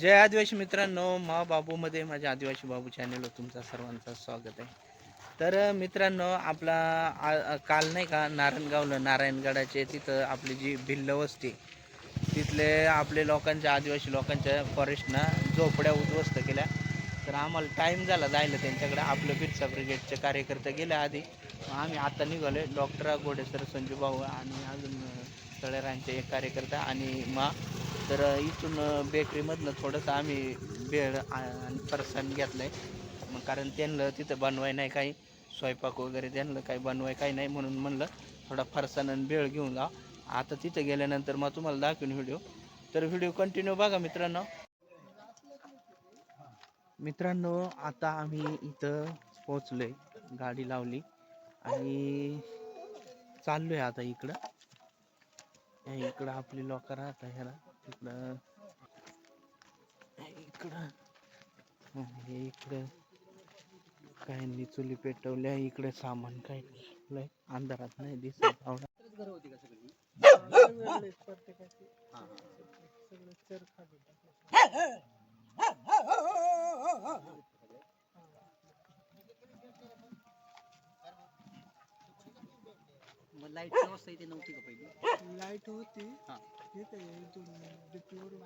जय आदिवासी मित्रांनो मा बाबूमध्ये माझ्या आदिवासी बाबू चॅनलवर तुमचा सर्वांचं स्वागत आहे. तर मित्रांनो आपला आ- काल नाही का नारायणगावला नारायणगडाचे तिथं आपली जी भिल्ल वस्ती तिथले आपले लोकांच्या आदिवासी लोकांच्या फॉरेस्टनं झोपड्या उद्ध्वस्त केल्या. तर आम्हाला टाईम झाला जायला त्यांच्याकडे. आपलं बिरसा ब्रिगेडचे कार्यकर्ते गेले आधी. मग आम्ही आता निघालो डॉक्टर गोडेसर संजू भाऊ आणि अजून तळेरांचे एक कार्यकर्ता आणि मा तर इथून बेकरीमधनं थोडंसं आम्ही बेळ आणि फरसाण घेतलं आहे मग कारण त्यांना तिथं बनवाय नाही काही. स्वयंपाक वगैरे त्यांना काही बनवाय काही नाही म्हणून म्हणलं थोडा फरसाण आणि बेळ घेऊन जा आता तिथं गेल्यानंतर मग तुम्हाला दाखवून व्हिडिओ. तर व्हिडिओ कंटिन्यू बघा मित्रांनो. मित्रांनो आता आम्ही इथं पोचलोय गाडी लावली. आणि चाललोय आता इकडं. या इकडं आपली लोक राहतात ह्याला. इकडं. हे इकडं. काही चुली पेटवल्या इकडे सामान काय अंधारात नाही दिसत. आवडा लाइट व्यवस्था इथे नव्हती का पहिली? लाइट होती. हा. ठीक आहे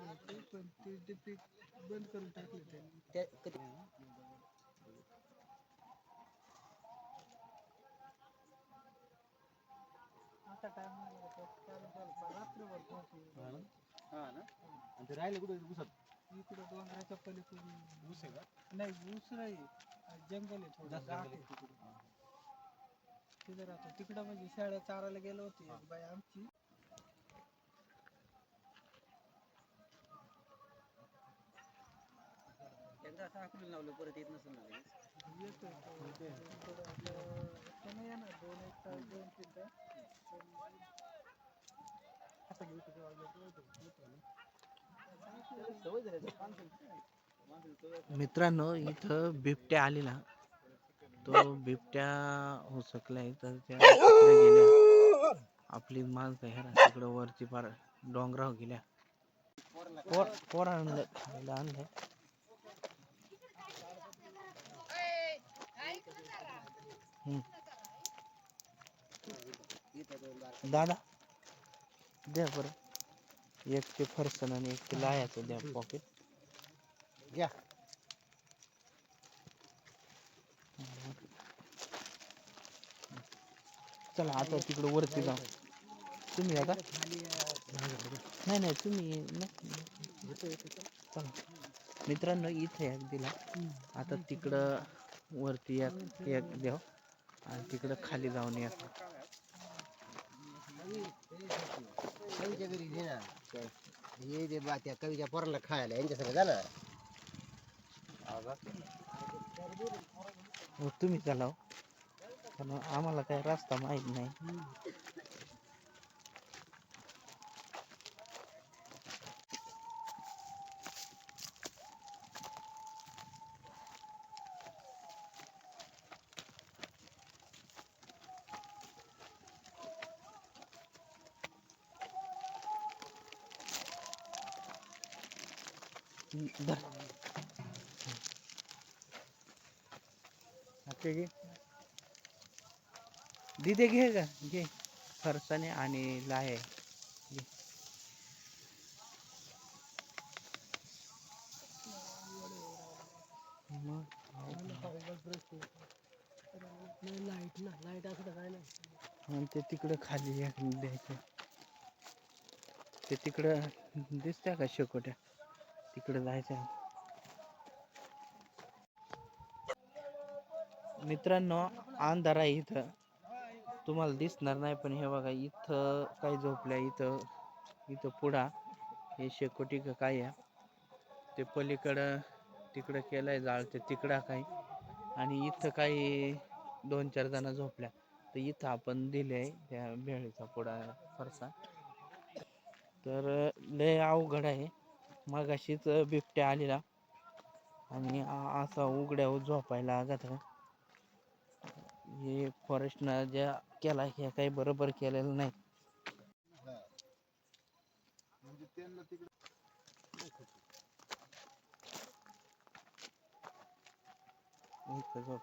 होती पण ती डीपी बंद करून टाकली त्यांनी त्या कधी? आता टाइम रात्रभर पोहोचली. हा ना? आणि ते राहिले कुठे? घुसत इकडं डोंगराच्या पलीकडून. घुस आहे का? नाही ऊस नाही जंगल आहे थोडं आहे. तिकडं तिथं राहतो. तिकडं म्हणजे शाळा चारायला गेलो होती बाई आमची. असं लावलं परत येत नसेल ना दोन एक तास दोन तीन तास आता घेऊ तुझ्या सवय झाली मित्रांनो इथं बिबट्या आलेला. तो बिबट्या हो सकलाय तर त्या गेल्या. आपली माणसं ह्या तिकडं वरती फार डोंगरावर गेल्या. पोर पोर आणलं आणलं दादा. द्या बरं. एक ते फरसन आणि एक ते लायाचं द्या पॉकेट घ्या. चला आता तिकडं वरती जाऊ. तुम्ही आता? नाही नाही तुम्ही. चला. मित्रांनो इथे एक दिला. आता तिकडं वरती एक एक द्याव आणि तिकडं खाली जाऊन या. कवीच्या घरी दे ना. हे दे बा त्या कवीच्या पोराला खायला यांच्या सगळं ना. हो तुम्ही चला हो. पण आम्हाला काही रस्ता माहीत नाही. धर. ओके घे. दिदे घे का घे. फरसाने आणि लाहे मग लाइट ना लाइट असं काय नाही ते तिकडं खाली द्यायचं. ते तिकडं दिसत्या का शेकोट्या? तिकडं जायचं मित्रांनो अंधार आहे इथं. तुम्हाला दिसणार नाही पण हे बघा इथं काय झोपल्या इथं. इथं पुढा हे शेकोटी का काय आहे? ते पलीकडं तिकडं केलंय जाळ ते तिकडं काही. आणि इथं काही दोन चार जण झोपल्या. तर इथं आपण दिले आहे त्या भेळीचा पुडा फरसा. तर लय अवघड आहे. मगाशीच बिबट्या आलेला. आणि असा उघड्यावर झोपायला घातला हे फॉरेस्टनं ज्या केला हे काही बरोबर केलेलं नाही. झोप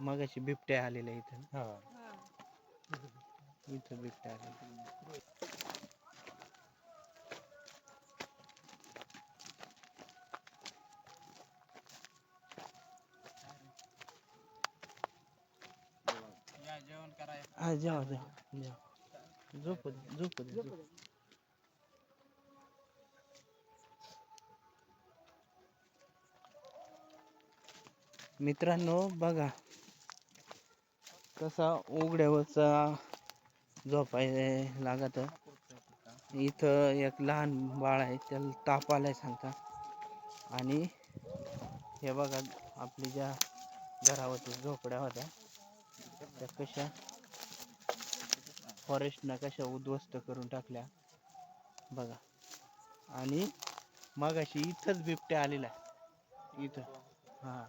मगाशी बिबट्या आलेल्या इथं. इथं बिबट्या आलेल्या. हा जेवा जेवा जेवा. झोपू झोपू. मित्रांनो बघा. कसा उघड्यावरचा झोपाय लागत इथं एक लहान बाळ आहे त्याला ताप आलाय सांगता. आणि हे बघा आपली ज्या घरावरती झोपड्या होत्या त्या कशा फॉरेस्टनं कशा उद्ध्वस्त करून टाकल्या. बघा. आणि मगाशी इथंच बिबट्या आलेला इथं. हां.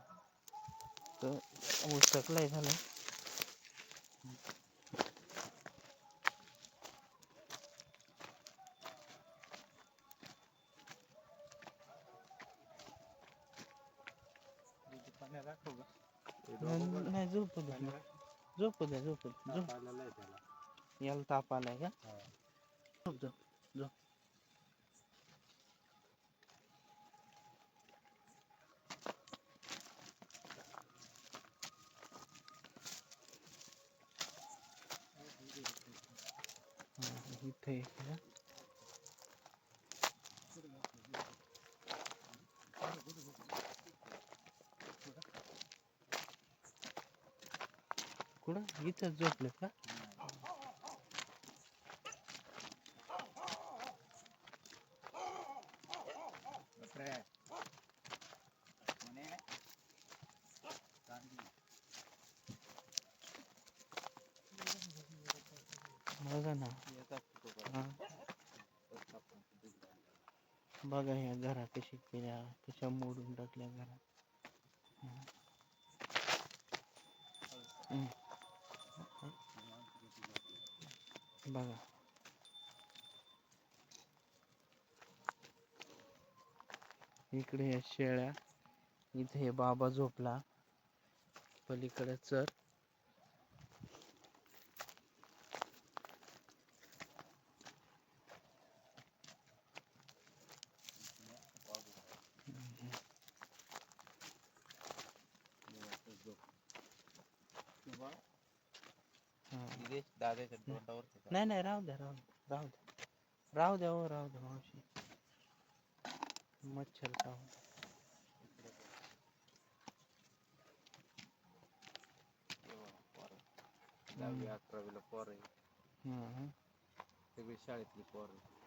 तर उचकलाय झालं. नाही झोपू द्या झोपू द्या झोपू द्या झोप. याला ताप आलाय का? झोप झोप झोप. इथे कुठं? इथंच झोपले का? बघा ना. बघा ह्या घरा कशी केल्या कशा मोडून टाकल्या घरा बघा. इकडे ह्या शेळ्या इथे हे बाबा झोपला. पलीकडे चर. हा. दादाच्या तोंडावरती करा. नाही नाही राहू द्या राहू द्या राहू द्या राहू द्या हो राहू द्या मावशी मच्छर चावू दहावी अकरावीला पोर आहे हम्म. सगळी शाळेतली पोर आहे